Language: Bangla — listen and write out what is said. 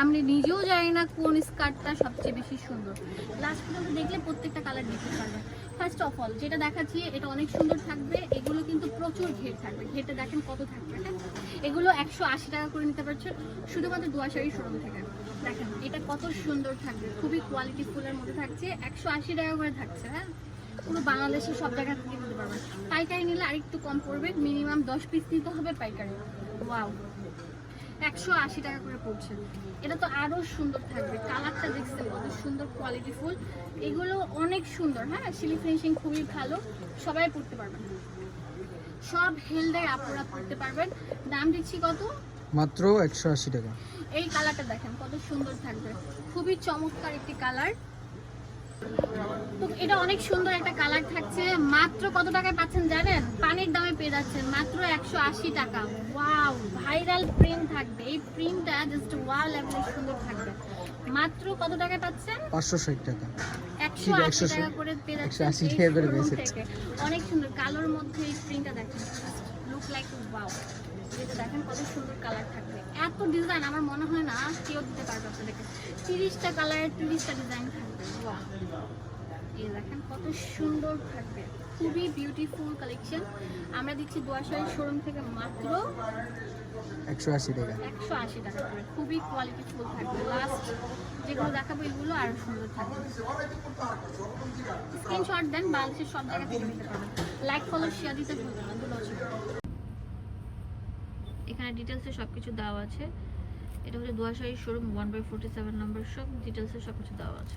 আমি নিজেও জানি না কোন স্কার্টটা সবচেয়ে বেশি সুন্দর। লাস্ট পর্যন্ত দেখলে প্রত্যেকটা কালার দেখতে পারবেন ফার্স্ট অফ অল যেটা দেখাচ্ছি, এটা অনেক সুন্দর থাকবে। এগুলো কিন্তু প্রচুর ঘের থাকবে। ঘেরটা দেখেন কত থাকবে হ্যাঁ? এগুলো একশো আশি টাকা করে নিতে পারছেন শুধুমাত্র দুয়াশারি শোরুম থেকে। দেখেন, এটা কত সুন্দর থাকবে। খুবই কোয়ালিটি ফুলের মধ্যে থাকছে। একশো আশি টাকা করে থাকছে হ্যাঁ? পুরো বাংলাদেশের সব জায়গা থেকে নিতে পারবেন পাইকারি নিলে আরেকটু কম পড়বে। মিনিমাম দশ পিস নিতে হবে পাইকারি। ওয়াও একশো আশি টাকা করে পড়ছে। এটা তো আরও সুন্দর থাকবে। কালারটা দেখছেন কত সুন্দর কোয়ালিটি ফুল এগুলো অনেক সুন্দর হ্যাঁ? সিলি ফিনিশিং খুবই ভালো। সবাই পড়তে পারবেন। সব হেলদার আপনারা পড়তে পারবেন। দাম দিচ্ছি কত? মাত্র একশো আশি টাকা। এই কালারটা দেখেন কত সুন্দর থাকবে। খুবই চমৎকার একটি কালার। তো এটা অনেক সুন্দর একটা কালার থাকছে। মাত্র কত টাকায় পাচ্ছেন জানেন? পানির দামে পেয়ে যাচ্ছেন। মাত্র একশো আশি টাকা। ওয়াও ভাইরাল প্রিন্ট থাকবে। এই প্রিন্টটা জাস্ট ওয়াও লেভেলের সুন্দর থাকবে। মাত্র কত টাকায় পাচ্ছেন? পাঁচশো ষাট টাকা। একশো ঠিক, আশি 180 টাকা করে পেয়ে যাচ্ছেন আশি এই টাকা করে showroom পেয়েছে। থেকে। অনেক সুন্দর। কালোর মধ্যে এই প্রিন্টটা দেখেন। লুক লাইক ওয়াও দেখেন কত সুন্দর কালার থাকবে। এত ডিজাইন আমার মনে হয় না কেউ দিতে পারবে আপনাদেরকে। তিরিশটা কালারের তিরিশটা ডিজাইন থাকবে। দেখেন কত সুন্দর থাকবে। খুবই বিউটিফুল কালেকশন আমরা দিচ্ছি দোয়াশাড়ি শোরুম থেকে মাত্র একশো আশি টাকা। একশো আশি টাকা করে। খুবই কোয়ালিটি ফুল থাকবে। লাস্ট যেগুলো দেখাবো এগুলো আরও সুন্দর থাকবে। স্ক্রিনশট দেন বাংলাদেশের সব জায়গা থেকে নিতে পারবেন। লাইক ফলো শেয়ার দিতে ভুলবেন না দুটো এখানে ডিটেলসে সব কিছু দেওয়া আছে। এটা হচ্ছে দুয়াশাড়ি showroom one by forty seven number shop ডিটেলসে সব কিছু দেওয়া আছে।